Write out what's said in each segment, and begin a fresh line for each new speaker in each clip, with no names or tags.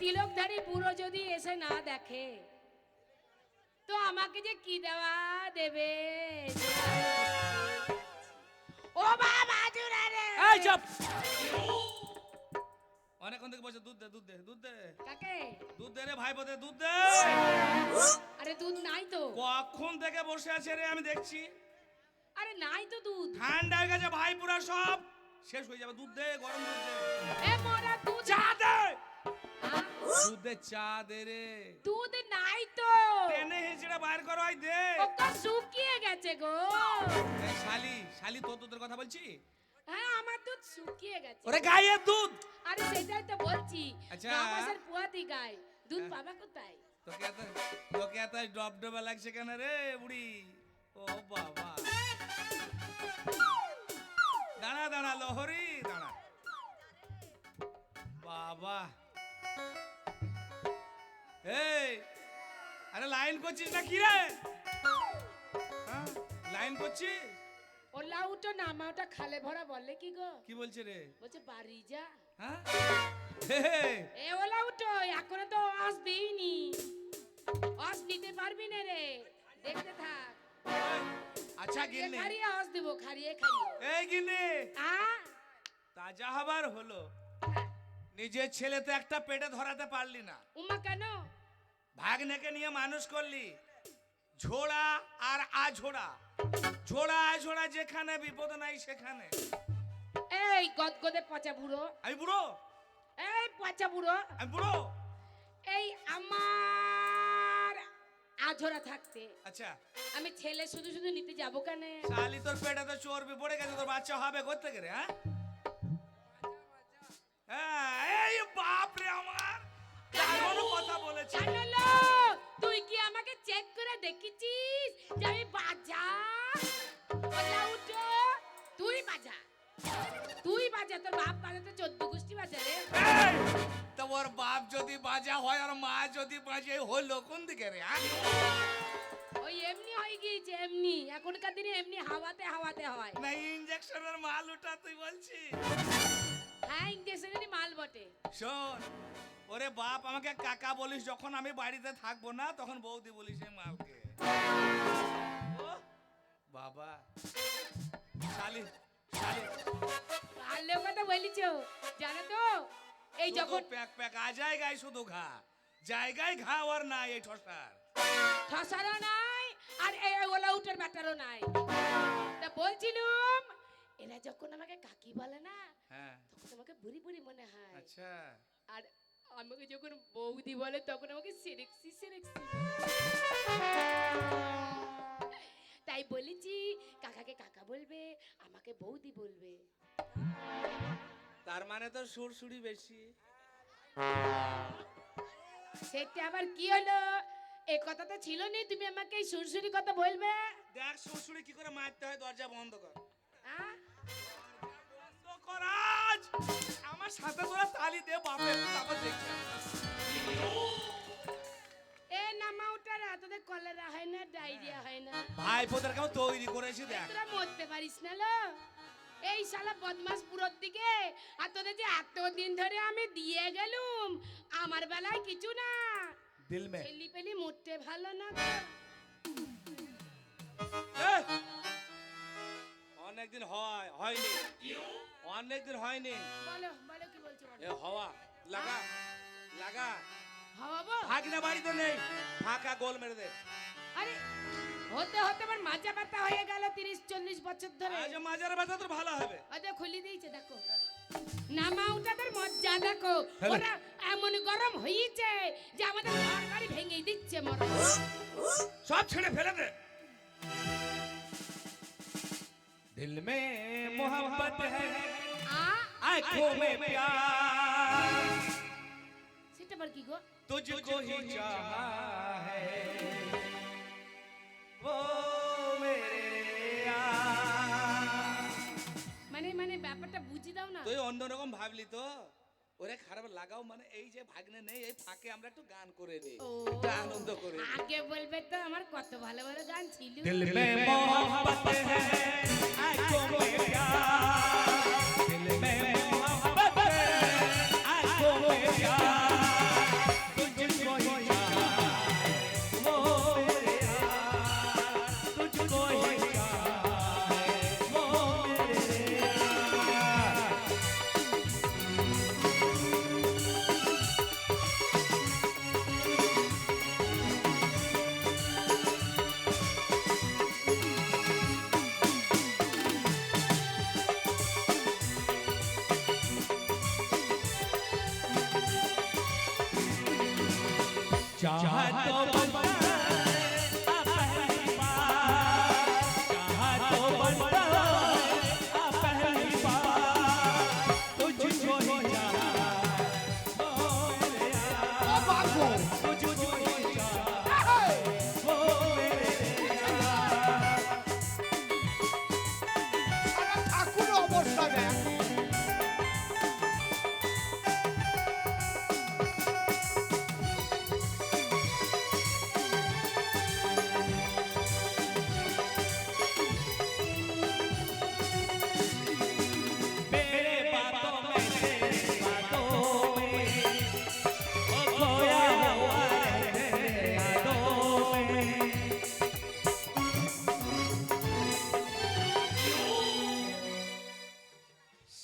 তিলকধারী বুড়ো যদি এসে না দেখে তো আমাকে যে কি দেওয়া দেবে? ও বাবা জুড়ে রে!
এই চুপ! অনেকক্ষণ থেকে বসে দুধ দে দুধ দে দুধ দে।
কাকে?
দুধ দে রে ভাই দে দুধ দে।
আরে দুধ নাই তো।
কখন থেকে বসে আছে রে আমি দেখছি।
আরে নাই তো দুধ।
ঠান্ডা হয়ে গেছে ভাই পুরা সব শেষ হয়ে যাবে। দুধ দে গরম দুধ দে।
এ মোরা দুধ
চা দুধ চা দে রে।
দুধ নাই তো।
টেনে হেঁচড়ে বাইর করো আই দে।
ওটা শুকিয়ে গেছে গো।
এই শালি শালি তোর দুধের কথা বলছি?
হ্যাঁ আমার দুধ শুকিয়ে গেছে।
ওরে গায়ের দুধ!
আরে সেটাই তো বলছি।
আচ্ছা।
গামাসের পুয়াতি গায়। দুধ
হ্যাঁ।
পাবা কোথায়?
তোকে এত তোকে এত ডব ডবে লাগছে কেন রে বুড়ি? লাইন করছিস না কি রে? হ্যাঁ? লাইন করছিস?
ও লাউটো নামা ওটা খালে ভরা বললে কি গো?
কি বলছে রে?
বলছে বাড়ি যা।
হ্যাঁ?
এ ও লাউটো এখনও তো আস দিইনি। আস নিতে পারবি না রে। দেখতে থাক।
আচ্ছা গিন্নি।
খারিয়ে আস দেবো খারিয়ে খারিয়ে।
এই গিন্নি
আ?
তাজা হবার হলো। নিজের ছেলে তো একটা পেটে ধরাতে পারলি না।
উমা কেন?
ভাগ্নেকে নিয়ে মানুষ করলি। ঝোড়া আর আঝোড়া। ঝোড়া আঝোড়া যেখানে বিপদ নাই সেখানে।
এই গদগদে পচা বুড়ো।
আমি বুড়ো?
এই পচা বুড়ো।
আমি বুড়ো?
এই আমার আঝরা থাকতে।
আচ্ছা।
আমি ছেলে শুধু শুধু নিতে যাব কেন?
শালি তোর পেটে তো চর্বি পড়ে গেছে তোর বাচ্চা হবে করতে গেলে হ্যাঁ? হ্যাঁ, এই বাপ রে আমার কথা বলেছে
চেক করে দেখেছিস যে আমি বাজা। বাজা উঠো। তুই বাজা। তুই বাজা তোর বাপ বাজাতে চোদ্দ গোষ্ঠী বাজা রে।
তো ওর বাপ যদি বাজা হয় আর মা যদি বাজে হলো কোন দিকে রে হ্যাঁ?
ওই এমনি হয়ে গিয়েছে এমনি। এখনকার দিনে এমনি হাওয়াতে হাওয়াতে হয়।
না ইঞ্জেকশনের মাল উঠা তুই বলছিস?
হ্যাঁ ইঞ্জেকশনেরই মাল বটে।
শোন ওরে বাপ আমাকে কাকা বলিস যখন আমি বাড়িতে থাকব না তখন বৌদি বলিস এই মালকে। বাবা। শালি শালি।
ভালো কথা বলিছ জানো তো? এই যখন
প্যাক প্যাক আ জায়গায় শুধু ঘা। জায়গায় ঘা আর নাই এই ঠসার।
ঠসারও নাই আর এই ওলা উটের ব্যাটারও নাই। তা বলছিলুম এরা যখন আমাকে কাকি বলে না বুড়ি বুড়ি মনে হয়।
আচ্ছা।
আর আমাকে যখন বৌদি বলে তখন আমাকে সেরেক্সি সেরেক্সি। তাই বলেছি কাকাকে কাকা বলবে আমাকে বৌদি বলবে।
তার মানে তো সুরসুরি বেশি।
সেটা আবার কি হলো? এ কথা তো ছিল নি তুমি আমাকে এই সুরসুরি কথা বলবে।
দেখ সুরসুরি কি করে মারতে হয় দরজা বন্ধ কর। আমার সাথে তোরা তালি দে বাপের তারপর দেখি
এ নামা উঠারা তোদের কলেরা হয় না ডায়রিয়া হয় না।
ভাই পোদের কেমন তৈরি করেছি দেখ।
তোরা মরতে পারিস না লো। এই শালা বদমাস পুরোর দিকে আর তোদের যে এতদিন ধরে আমি দিয়ে গেলুম আমার বেলায় কিছু না।
দিল মে।
ছেলি পেলি মরতে ভালো না।
অনেকদিন হয় হয়নি। অনেকদিন হয়নি।
বলো বলো কি বলছো
এ হওয়া লাগা লাগা।
হব
ভাগনা বাড়িতে নেই। ফাঁকা গোল মেরে দে।
আরে হতে হতে আমার মাজা ব্যথা হয়ে গেল তিরিশ চল্লিশ বছর ধরে।
আজ মাজার ব্যথা তোর ভালো হবে।
খুলে দিয়েছে দেখো। নামা উঠাদের মজ্জা দেখো। ওরা এমন গরম হয়েছে যে আমাদের ঘর বাড়ি ভেঙে দিচ্ছে
সব ছেড়ে ফেলে দে। दिल में मोहब्बत है
আ
आंखों में प्यार
সেটা আবার কি গো
तुझको ही चाहा है वो मेरे यार
মানে মানে ব্যাপারটা বুঝি দাও না
তুই অন্যরকম ভাবলি তো ওরে খারাপ লাগাও মানে এই যে ভাগ্নে নেই এই ফাঁকে আমরা একটু গান করে নিই। একটু আনন্দ করে
আগে বলবে তো আমার কত ভালো ভালো গান ছিল।
দিল মে মোহব্বত হ্যায় আই কো মে প্যার দিল মে মোহব্বত 小ャケ。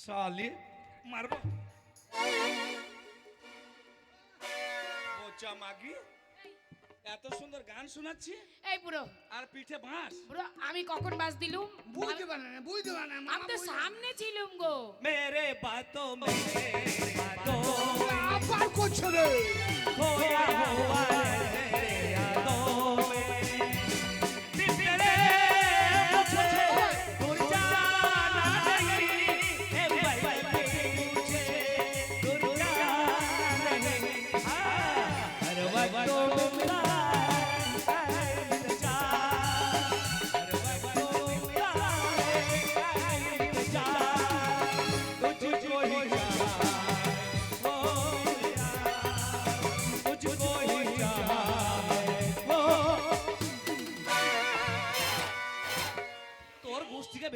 শালি মারব এত সুন্দর গান শোনাচ্ছি
এই পুরো
আর পিঠে বাঁশ
পুরো আমি কখন বাঁশ দিলুম
বুঝতে পারে না বুঝতে পারে না
আমি তো সামনে ছিলুম গো
মেরে মেরে
রে
হওয়া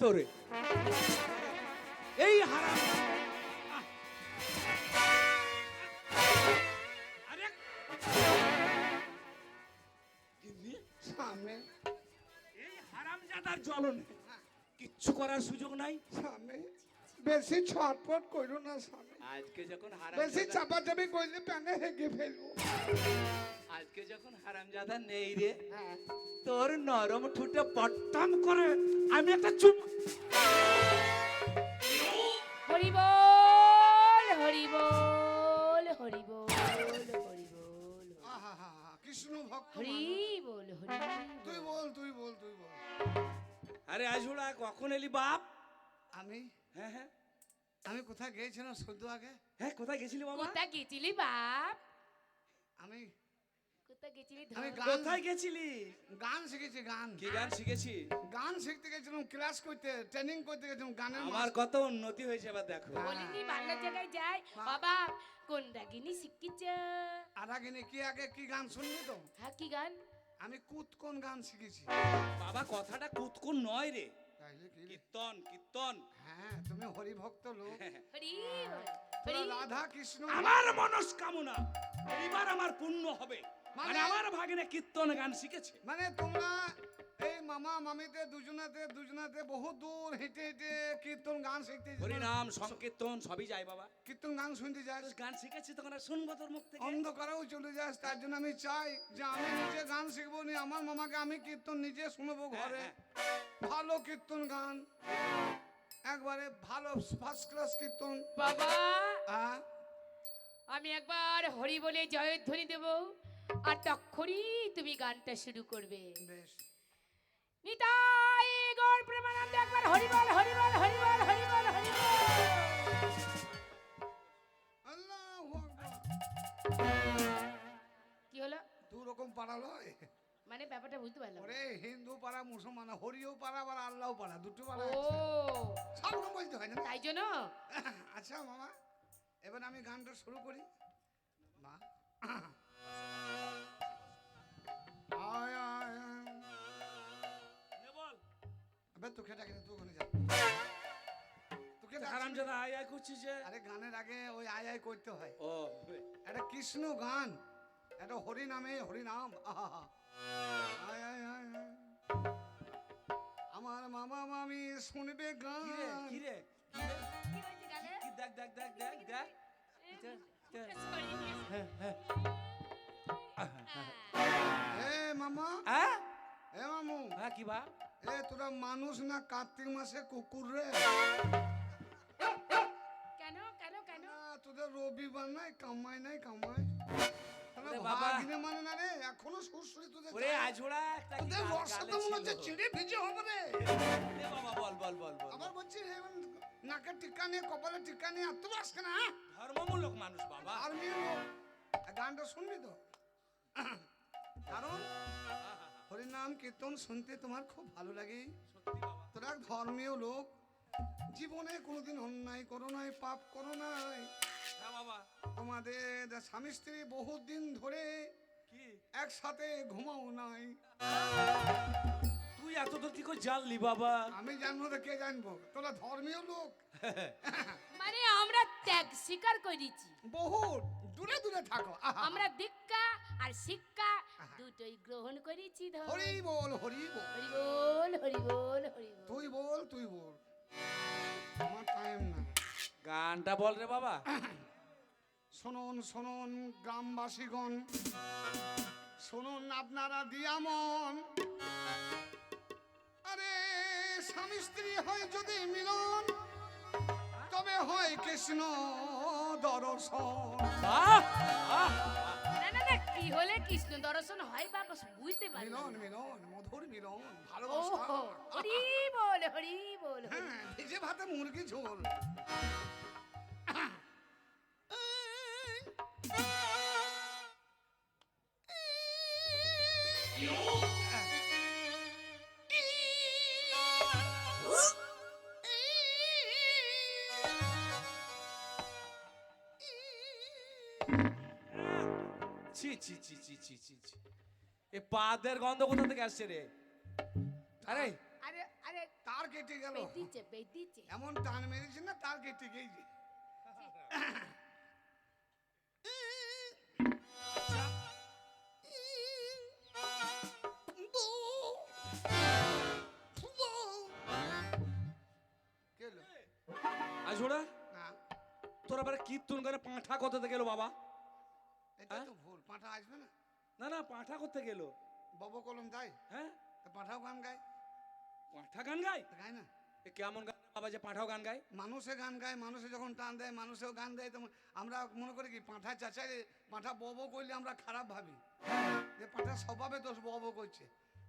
জানোচ্ছে কেন তোরে এই হারাম
সামনে
এই হারামজাদার জ্বলনে কিচ্ছু করার সুযোগ নাই।
সামনে বেশি ছটপট করো না সামনে
আজকে যখন
বেশি চাপাচাপি করলে প্যানে হেগে ফেলব।
আজকে যখন হারামজাদা নেই রে তোর নরম ঠুটে পট্টাম করে আমি একটা চুম
হরি বল হরি বল হরি বল হরি বল
আহা হা হা কৃষ্ণ ভক্ত
হরি বল হরি
তুই বল তুই বল তুই বল।
আরে আজুড়া কখন এলি বাপ?
আমি?
হ্যাঁ হ্যাঁ।
আমি কোথায় গিয়েছিলাম সদ্য আগে?
হ্যাঁ কোথায় গেছিলি বাবা?
কোথায় গেছিলি বাপ?
আমি
কোথায় গেছিলি?
গান
কোথায় গেছিলি?
গান শিখেছি গান।
কি গান শিখেছি?
গান শিখতে গেছিলাম ক্লাস করতে ট্রেনিং করতে গেছিলাম গানের
আমার কত উন্নতি হয়েছে এবার দেখো।
বলিনি ভালো জায়গায় যাই বাবা কোন রাগিনী শিখিছ?
আর আগে কি আগে কি গান শুনবি তো?
হ্যাঁ কি গান?
আমি কুত কোন গান শিখেছি।
বাবা কথাটা কুতকুন নয় রে? কীর্তন কীর্তন।
হ্যাঁ তুমি হরিভক্ত লোক।
হরি বল,
তোরা
হরি।
রাধা কৃষ্ণ
আমার মনস্কামনা এবার আমার পূর্ণ হবে। মানে
মানে-
আমার ভাগিনে কীর্তন গান শিখেছে।
মানে তোমরা এই মামা মামিতে দুজনাতে দুজনাতে বহু দূর হেঁটে হেঁটে কীর্তন গান শিখতে
হরিনাম সংকীর্তন সবই যায় বাবা।
কীর্তন গান শুনতে যাস।
গান শিখেছি তখন আর শুনব তোর মুখ থেকে?
অন্ধকারেও চলে যাস তার জন্য আমি চাই যে আমি নিজে গান শিখব নি আমার মামাকে আমি কীর্তন নিজে শুনব ঘরে।
হ্যাঁ,
ভালো কীর্তন গান। একবারে ভালো ফার্স্ট ক্লাস কীর্তন।
বাবা
হ্যাঁ
আমি একবার হরি বলে জয়ধ্বনি দেব। আর তক্ষুনি তুমি গানটা শুরু করবে।
বেশ।
নিতাই গৌর প্রেমানন্দ একবার হরি বল হরি বল হরি বল হরি বল হরি বল
আল্লাহু আকবার।
কি হলো?
দু রকম পাড়া লয়।
মানে ব্যাপারটা বুঝতে পারলাম।
ওরে হিন্দু পাড়া মুসলমান হরিও পাড়া আবার আল্লাহ পাড়া দুটো পাড়া
ও।
সব রকম বলতে হয় না?
তাই জন্য?
আচ্ছা মামা এবার আমি গানটা শুরু করি। তোকে ডাকিনি তুই ওখানে যা। তোকে
হারাম। জাদা আয় আয় করছিস যে।
আরে গানের আগে ওই আয় আয় করতে হয়।
ও
একটা কৃষ্ণ গান একটা হরি নামে হরি নাম আহা আয় আয় আয় আয়। আমার মামা মামি শুনবে গান।
কি রে
কি গালে?
কি দেখ দেখ দেখ দেখ দেখ। হ্যাঁ হ্যাঁ।
এ মামা।
হ্যাঁ
এ মামু।
হ্যাঁ কি বা?
এ তোরা মানুষ না কার্তিক মাসে কুকুর রে?
কেন কেন কেন?
তোদের রবিবার নাই কামাই নাই কামাই। মানে না রে? এখনও সুরসুরি তোদের
ওরে আজোড়া একটা
তোদের
গাল-
তো মনে হচ্ছে চিড়ে ভিজে হবে রে।
বাবা বল বল বল বল।
আবার বলছি নাকের টিকা নিয়ে কপালে টিকা নিয়ে আর তোর আসকে না হ্যাঁ?
ধর্মমূলক মানুষ বাবা।
আর মেয়ে গানটা শুনবি তো? কারণ হরিনাম কীর্তন শুনতে তোমার খুব ভালো লাগে। তোরা ধর্মীয় লোক জীবনে কোনোদিন অন্যায় করো নাই পাপ করো নাই।
হ্যাঁ বাবা।
তোমাদের স্বামী স্ত্রী বহুত দিন ধরে
কি?
একসাথে ঘুমাও নাই।
তুই এত দূর কি করে জানলি বাবা।
আমি জানব তো কে জানব? তোরা ধর্মীয় লোক।
মানে আমরা ত্যাগ স্বীকার করেছি।
বহুত। দূরে দূরে থাকো
আমরা দীক্ষা আর শিক্ষা দুটোই গ্রহণ করেছি ধর।
হরি বল হরি বল।
হরি বল হরি বল হরি বল।
তুই বল তুই বল। আমার টাইম না
গানটা বল রে বাবা।
শুনুন শুনুন গ্রামবাসীগণ। শুনুন আপনারা দিয়ামন আরে স্বামী স্ত্রী হয় যদি মিলন তবে হয় কৃষ্ণ দর্শন।
আহ! আহ!
না না না কি হলে কৃষ্ণ দর্শন হয় বা কস বুঝতে পারি
মিলন মিলন মধুর মিলন ভালোবাসা।
হরি বল হরি বল হরি
হ্যাঁ ভেজে ভাতে মুরগি ঝোল।
ছি ছি ছি ছি ছি ছি ছি। এ পাদের গন্ধ কোথা থেকে আসছে রে? আরে।
আরে আরে।
তার কেটে গেল।
পেতিছে পেতিছে
এমন টান মেরেছে না তার কেটে গেছে?
আজোড়া তোর আবার কীর্তন করে পাঁঠা কোথা থেকে এলো বাবা?
এটা? তো ভুল পাঁঠা আসবে না।
না না পাঁঠা কোথা গেল?
বব কলম তাই
হ্যাঁ?
পাঁঠাও গান গায়।
পাঁঠা গান গায়?
গায় না।
এ কেমন গান বাবা যে পাঁঠাও গান গায়।
মানুষে গান গায় মানুষে যখন টান দেয় মানুষেও গান দেয় তখন আমরা মনে করি কি পাঁঠা চাচাই পাঁঠা বব করলে আমরা খারাপ ভাবি। যে পাঁঠা স্বভাবে দোষ বব করছে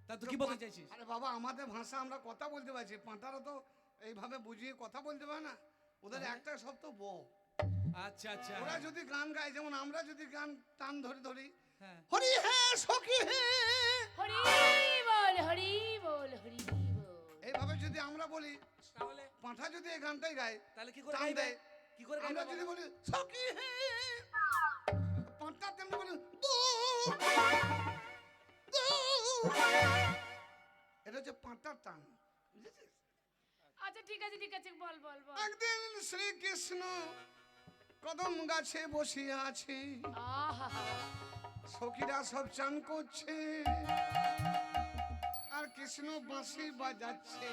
তা তুই কি বলতে চাইছিস?
আরে বাবা আমাদের ভাষা আমরা কথা বলতে পারছি পাঁঠারা তো এইভাবে বুঝিয়ে কথা বলতে পারে না। ওদের একটা শব্দ ব।
আচ্ছা আচ্ছা।
ওরা যদি গান গায় যেমন আমরা যদি গান টান ধরে ধরি।
হ্যাঁ।
হরি হে সখী হে।
হরি বল হরি বল হরি
এইভাবে যদি আমরা বলি
তাহলে?
পাঁঠা যদি এই গানটাই গায়
তাহলে কি করে
টান দেয়।
কি করে
আমরা যদি বলি? সখী হে। পাঁঠা তেমনি বলি বু, বু। এটা হচ্ছে পাঁটার টান। বুঝেছিস
আচ্ছা ঠিক আছে ঠিক আছে বল বল বল।
একদিন শ্রীকৃষ্ণ কদম গাছে বসিয়া আছে।
আহা।
সখীরা সব চান করছে। আর কৃষ্ণ বাঁশি বাজাচ্ছে।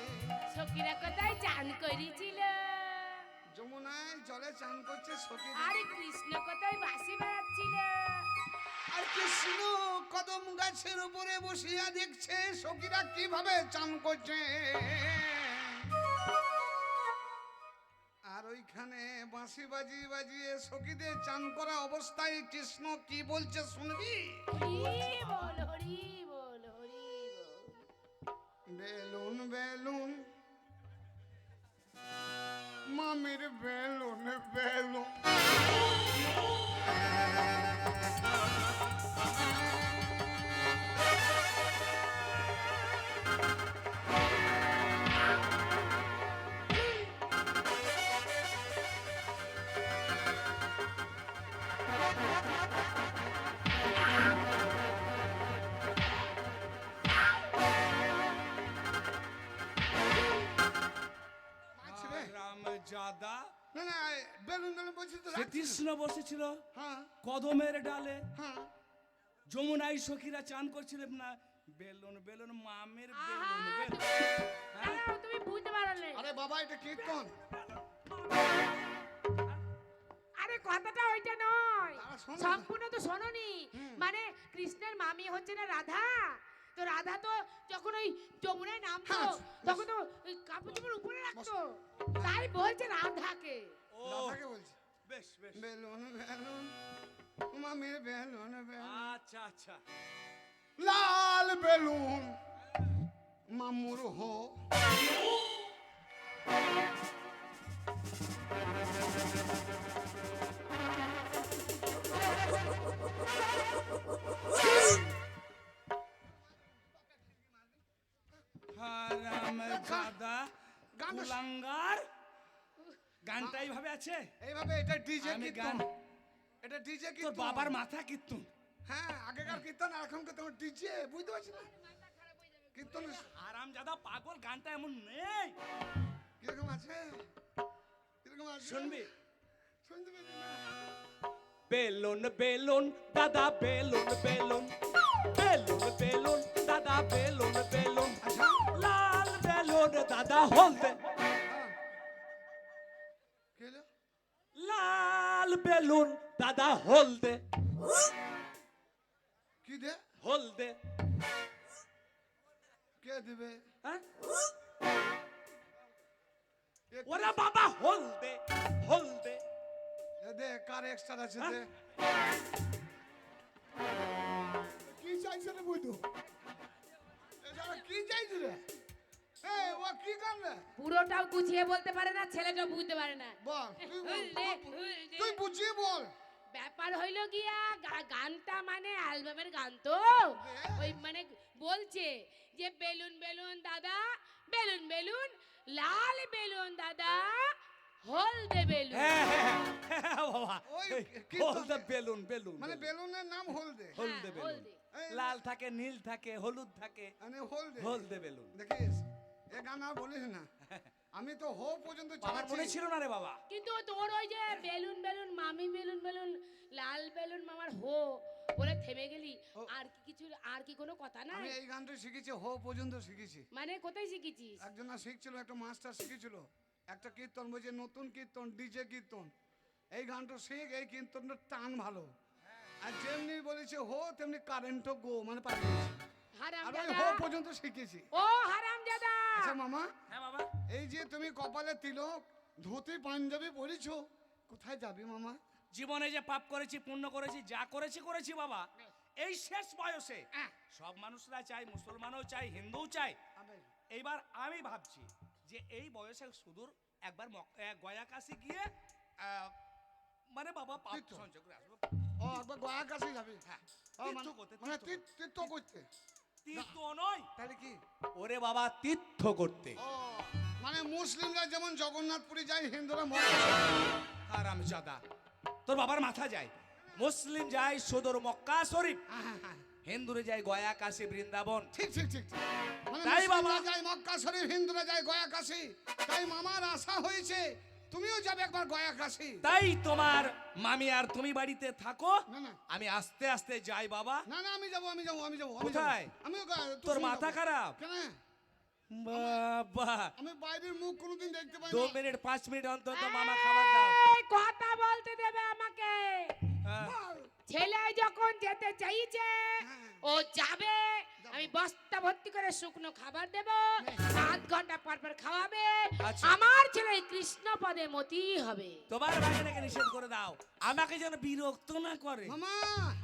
সখীরা কোথায় চান করেছিল?
যমুনায় জলে চান করছে
আরে কৃষ্ণ কোথায় বাসি বাজাচ্ছিল?
আর কৃষ্ণ কদম গাছের উপরে বসিয়া দেখছে সখীরা কীভাবে চান করছে। ওইখানে বাঁশি বাজি বাজিয়ে সখীদের চান করা অবস্থায় কৃষ্ণ কি বলছে শুনবি? বেলুন বেলুন। মামির বেলুন বেলুন।
দাদা
না না বেলুন বেলুন বলছি
সে কৃষ্ণ বসেছিল
হ্যাঁ।
কদমের ডালে।
হ্যাঁ।
যমুনাই সখীরা চান করছিলেন না বেলুন বেলুন মামের বেলুন বেলুন।
তুমি- বুঝতে পারলে।
আরে বাবা এটা কীর্তন।
আরে কথাটা ওইটা নয়। সম্পূর্ণ তো শোনোনি। মানে কৃষ্ণের মামি হচ্ছে না রাধা। তো রাধা তো যখন ওই যমুনায় নামতো
হ্যাঁ,
তখন তো ওই কাপড় চোপড় উপরে রাখতো। তাই বলছে রাধাকে।
ও।
দাদাকে বলছি।
বেশ বেশ।
বেলুন বেলুন মামির বেলুন বেলুন।
আচ্ছা আচ্ছা।
লাল বেলুন মামুর হো।
হারাম দাদা
গান-
কুলাঙ্গার গানটা এইভাবে আছে?
এইভাবে এটা ডিজে
আমি গান-
এটা ডিজে
তোর বাবার মাথা কীর্তন।
হ্যাঁ আগেকার কীর্তন আর এখন তোমার ডিজে বুঝতে পারছি না। কীর্তন
আরাম দাদা পাগল গানটা এমন নেই।
কীরকম আছে? কীরকম আছে?
শুনবি।
শুনতে পেলি না।
বেলুন বেলুন দাদা বেলুন বেলুন। বেলুন বেলুন দাদা বেলুন বেলুন।
আচ্ছা।
দাদা হলদে
হ্যাঁ। কি
লাল বেলুন দাদা হলদে।
কি দে
হলদে।
কে দিবে
হ্যাঁ? ওরা বাবা হলদে হলদে।
দে কার এক্সট্রা আছে দে? ও কি
পুরোটাও গুছিয়ে বলতে পারে না ছেলেটাও বুঝতে পারে না।
তুই বুঝিয়ে বল।
ব্যাপার হইল গিয়া গানটা মানে অ্যালবামের গান তো। ওই মানে বলছে যে বেলুন বেলুন দাদা বেলুন বেলুন লাল বেলুন দাদা হলদে বেলুন।
হ্যাঁ হ্যাঁ, হ্যাঁ, হলদে বেলুন বেলুন
মানে
বেলুন।
বেলুনের নাম হলদে।
হলদে বেলুন। লাল থাকে নীল থাকে হলুদ থাকে।
মানে হলদে।
হলদে বেলুন।
দেখিস? এ গান বলিস না। আমি তো হো পর্যন্ত
আমার মনে ছিল না রে বাবা।
কিন্তু তোর ওই যে বেলুন বেলুন মামি বেলুন বেলুন লাল বেলুন মামার হো বলে থেমে গেলি। আর কি কিছু আর কি কোনো কথা
আমি এই গানটা শিখেছি হো পর্যন্ত শিখেছি।
মানে কোথায় শিখেছিস?
একজন না শিখছিল একটা মাস্টার শিখেছিল। একটা কীর্তন বলছে নতুন কীর্তন ডিজে কীর্তন। এই গানটা শিখ এই কীর্তনটা টান ভালো। আর যেমনি বলেছে হো তেমনি কারেন্টও গো মানে পাঠিয়েছে।
হারাম
আর ওই হো পর্যন্ত শিখেছি।
ও হারাম দাদা
আচ্ছা মামা।
হ্যাঁ বাবা।
এই যে তুমি কপালে তিলক ধুতি পাঞ্জাবি পরেছো কোথায় যাবি মামা?
জীবনে যে পাপ করেছি পুণ্য করেছি যা করেছি করেছি বাবা। এই শেষ বয়সে সব মানুষরা চাই মুসলমানও চাই হিন্দুও চাই এইবার আমি ভাবছি যে এই বয়সে সুদূর একবার গয়া কাশি গিয়ে আহ, মানে বাবা পাপ সঞ্চয় করে আসব।
ও একবার গয়া কাছে যাবি?
হ্যাঁ।
ও, মানে- মানে
তীর্থ
করতে।
তীর্থ নয়।
তাহলে কি?
ওরে বাবা তীর্থ করতে।
মানে মুসলিমরা যেমন জগন্নাথপুরি যায় হিন্দুরা
হারাম জাদা তোর বাবার মাথা যায়। মুসলিম যায় সদর মক্কা শরীফ।
হ্যাঁ, হ্যাঁ, হ্যাঁ।
হিন্দুরে যায় গয়া কাশী বৃন্দাবন।
ঠিক ঠিক ঠিক। মানে
তাই বাবা।
যায় মক্কা শরীফ হিন্দুরা যায় গয়া কাশী। তাই মামার আশা হয়েছে তুমিও যাবে একবার গয়া কাশী
তাই তোমার মামি আর তুমি বাড়িতে থাকো
না না
আমি আস্তে আস্তে যাই বাবা
না না আমি যাব আমি যাব আমি যাব আমি
কোথায়?
যাব। আমিও গয়া- তোর
মাথা
যাব।
খারাপ
কেন
বাবা
আমি বাইরের মুখ কোনোদিন দেখতে পাই
দু
না
মিনিট পাঁচ মিনিট অন্তর তো মামা খাবার দাও
এই, কথা বলতে দেবে আমাকে
হ্যাঁ।
ছেলে যখন যেতে চাইছে
হ্যাঁ।
ও যাবে। আমি বস্তা ভর্তি করে শুকনো খাবার দেব। আধ ঘণ্টা পর পর খাওয়াবে।
আচ্ছা।
আমার ছেলে কৃষ্ণ পদে মতি হবে।
তোমার ভাগিনাকে নিষেধ করে দাও। আমাকে যেন বিরক্ত না করে।
মামা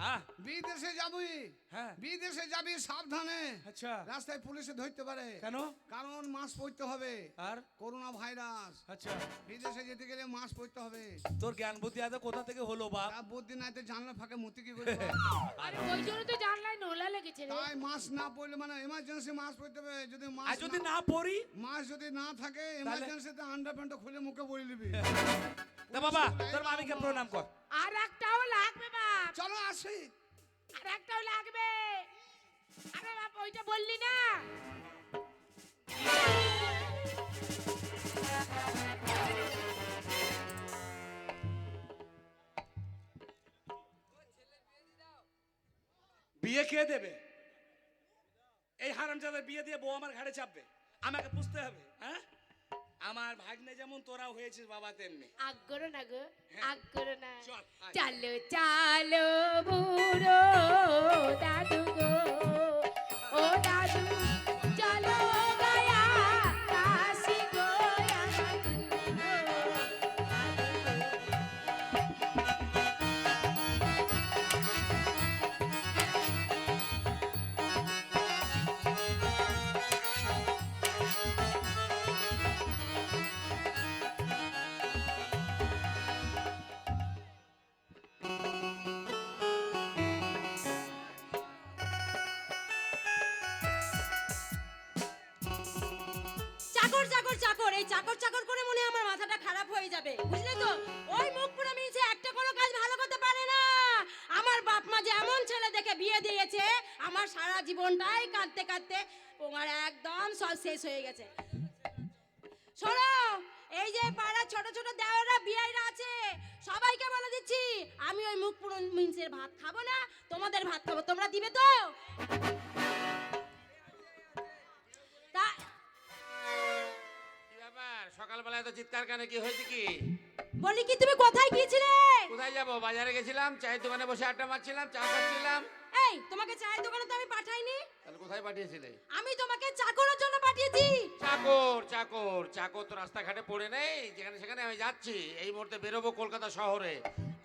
হ্যাঁ
বিদেশে যাবি?
হ্যাঁ।
বিদেশে যাবি সাবধানে।
আচ্ছা।
রাস্তায় পুলিশে ধরতে পারে।
কেন?
কারণ মাস্ক পরতে হবে।
আর?
Corona virus.
আচ্ছা।
বিদেশে যেতে গেলে মাস্ক পরতে হবে।
তোর জ্ঞান বুদ্ধি এত কোথা থেকে হলো বাপ?
বুদ্ধি নাই তো জানলা ফাঁকে মতি কি করে
আরে ওই জন্য তো জানলাই নোলা লেগেছে রে
তাই মাস্ক না পরলে মানে এমার্জেন্সি মাস্ক পরতে হবে যদি
আর
মাস্ক
যদি না পড়ি?
মাস্ক যদি না থাকে এমার্জেন্সিতে আন্ডার প্যান্ট খুলে মুখে বলে নিবি
তা বাবা তোর মামিকে প্রণাম কর।
আর একটাও লাগবে বাপ।
চলো আসি।
আর একটাও লাগবে। আরে বাপ ওইটা বললি না।
কে দেবে? এই হারামজাদার বিয়ে দিয়ে বউ আমার ঘাড়ে চাপবে। আমাকে বুঝতে হবে হ্যাঁ? আমার ভাগ্নে যেমন তোরা হয়েছিস বাবা তেমনি।
আগ করো না গো আগ করো না।
চালো
চালো বুড়ো দাদু গো। ও দাদু চলো।
চাকর চাকর চাকর। এই চাকর চাকর করে মনে আমার মাথাটা খারাপ হয়ে যাবে। বুঝলে তো? ওই মুখ পুরো মিলছে, একটা কোনো কাজ ভালো করতে পারে না। আমার বাপ মা যে এমন ছেলে দেখে বিয়ে দিয়েছে, আমার সারা জীবনটাই কাঁদতে কাঁদতে তোমার একদম সব শেষ হয়ে গেছে। শোনো, এই যে পাড়ার ছোট ছোট দেওয়ারা বিয়েরা আছে, সবাইকে বলে দিচ্ছি, আমি ওই মুখ পুরো মিন্সের ভাত খাব না, তোমাদের ভাত খাব, তোমরা দিবে তা?
চিৎকার কেন? কি হয়েছে কি?
বলি কি তুমি কোথায় গিয়েছিলে?
কোথায় যাব? বাজারে গেছিলাম চায়ের দোকানে বসে আড্ডা মারছিলাম চা খাচ্ছিলাম।
এই তোমাকে চায়ের দোকানে তো আমি পাঠাইনি।
তাহলে কোথায় পাঠিয়েছিলে?
আমি তোমাকে চাকরের জন্য পাঠিয়েছি।
চাকর চাকর চাকর তো রাস্তাঘাটে পড়ে নেই যেখানে সেখানে আমি যাচ্ছি। এই মুহূর্তে বেরোবো কলকাতা শহরে।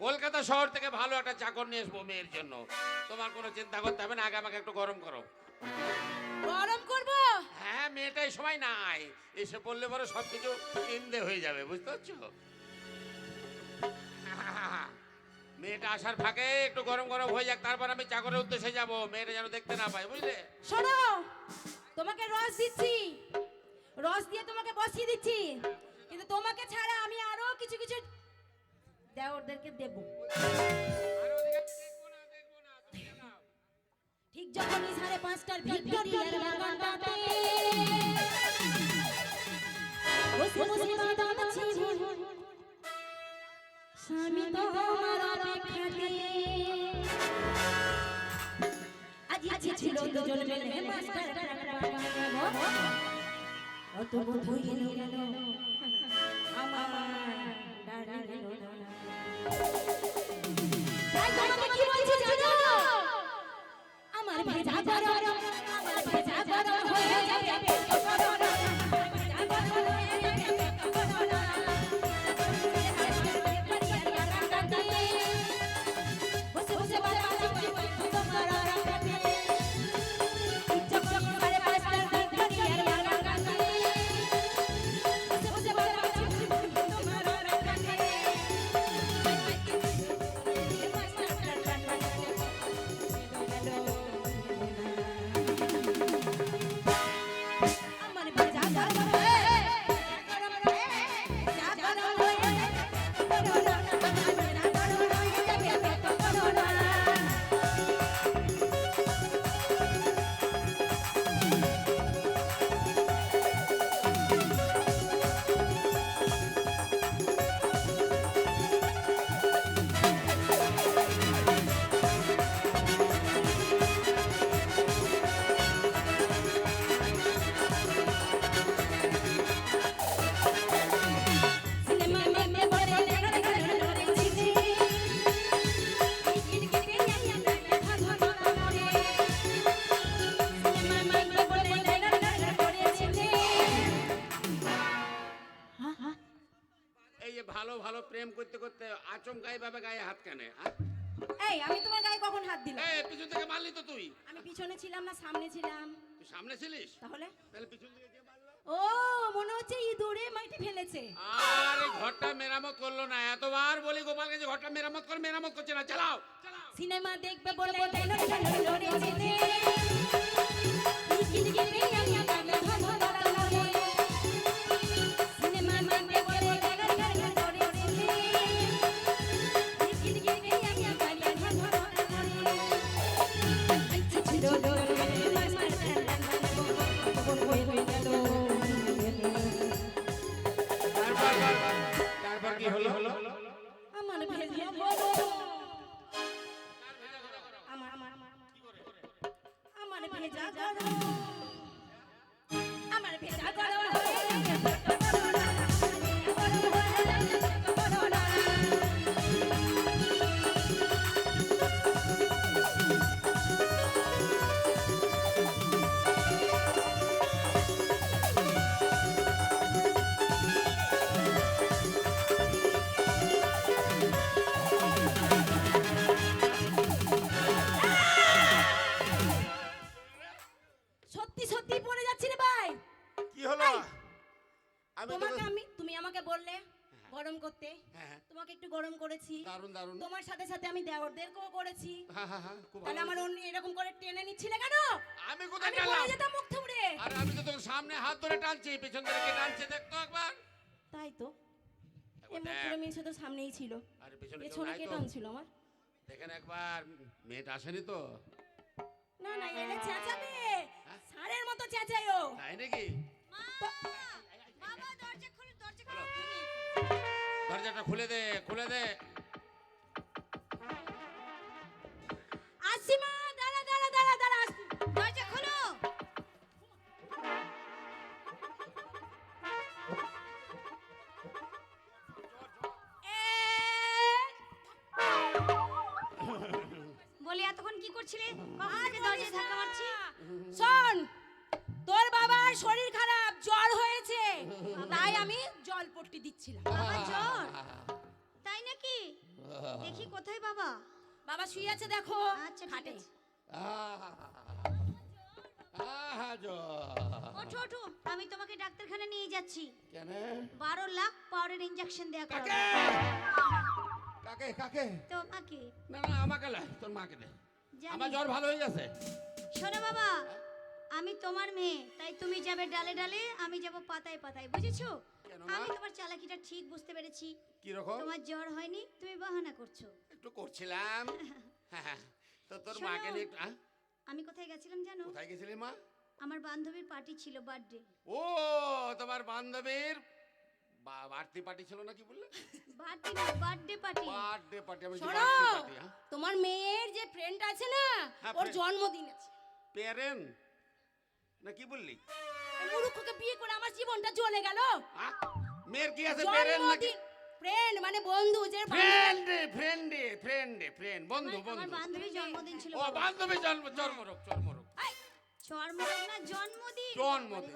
কলকাতা শহর থেকে ভালো একটা চাকর নিয়ে আসব মেয়ের জন্য। তোমার কোনো চিন্তা করতে হবে না আগে আমাকে একটু গরম করো।
গরম করব?
হ্যাঁ মেয়েটাই সময় নাই। এসে পড়লে পরে সব কিছু ইন্দে হয়ে যাবে বুঝতে পারছ? মেয়েটা আসার ফাঁকে একটু গরম গরম হয়ে যাক তারপর আমি চাকরের উদ্দেশ্যে যাব। মেয়েটা যেন দেখতে না পায় বুঝলে?
শোনো তোমাকে রস দিচ্ছি। রস দিয়ে তোমাকে বসিয়ে দিচ্ছি। কিন্তু তোমাকে ছাড়া আমি আরও কিছু কিছু দেওরদেরকে দেব। ঠিক যখনই সাড়ে পাঁচটার ভিক্টোরিয়ার বাগানটাতে অপেক্ষাতে আজ ইচ্ছে ছিল দুজন মিলে মাস্টার অত বোধ গেল ভেজা
ভালো প্রেম করতে করতে আচমকাই ভাবে গায়ে হাত কানে হ্যাঁ?
এই আমি তোমার গায়ে কখন হাত দিলাম
এই পিছন থেকে মারলি তো তুই
আমি পিছনে ছিলাম না সামনে ছিলাম
তুই সামনে ছিলিস
তাহলে
তাহলে পিছন থেকে কে মারলো
ও মনে হচ্ছে ইঁদুরে মাটি ফেলেছে
আর ঘরটা মেরামত করল না এতবার বলি গোপালকে যে ঘরটা মেরামত কর মেরামত করছে না চালাও চালাও
সিনেমা দেখবে বলে সাথে করেছি। তাহলে আমার অন্য এরকম করে টেনে নিচ্ছিলে কেন?
আমি কোথায়
আমি যেতাম মুখ থুবড়ে।
আরে আমি তো তোর সামনে হাত ধরে টানছি পেছন ধরে কে টানছে দেখতো একবার?
তাই তো। মুখ মেয়ে তো সামনেই ছিল।
আরে পেছনে
পেছনে কে টানছিল আমার?
দেখেন একবার মেয়েটা আসেনি তো?
না না এলে চেঁচাবে।
হ্যাঁ?
সারের মতো চেঁচাইও
তাই নাকি?
বাবা দরজা খুলে দরজা
খুলো। দরজাটা খুলে দে খুলে দে। কাকে কাকে?
তোমাকে
না না আমাকে লাই তোর মাকে দে আমার জ্বর ভালো হয়ে গেছে।
শোনো বাবা আমি তোমার মেয়ে তাই তুমি যাবে ডালে ডালে আমি যাব পাতায় পাতায় বুঝেছ? আমি তোমার চালাকিটা ঠিক বুঝতে পেরেছি।
কি রকম
তোমার জ্বর হয়নি তুমি বাহানা করছ।
একটু করছিলাম। হ্যাঁ, তো তোর মাকে নিয়ে একটু-
আমি কোথায় গেছিলাম জানো?
কোথায় গেছিলি মা?
আমার বান্ধবীর পার্টি ছিল বার্থডে
ও তোমার বান্ধবীর বা- বাড়তি পার্টি ছিল না কি বললে?
বার্থডে না বার্থডে পার্টি
বার্থডে পার্টি আমি
শোনো
হ্যাঁ?
তোমার মেয়ের যে ফ্রেন্ড আছে না
হ্যাঁ,
ওর জন্মদিন আছে।
পেরেন না কি বললি?
এই বিয়ে করে আমার জীবনটা চলে গেল।
মেয়ের কি আছে পেরেন নাকি?
ফ্রেন্ড মানে বন্ধু যে
ফ্রেন্ড ফ্রেন্ড ফ্রেন্ড ফ্রেন্ড বন্ধু
আমার- আমার বান্ধবীর জন্মদিন ছিল
ও বান্ধবী জন্ম
চর্মরোগ না জন্মদিন।
জন্মদিন।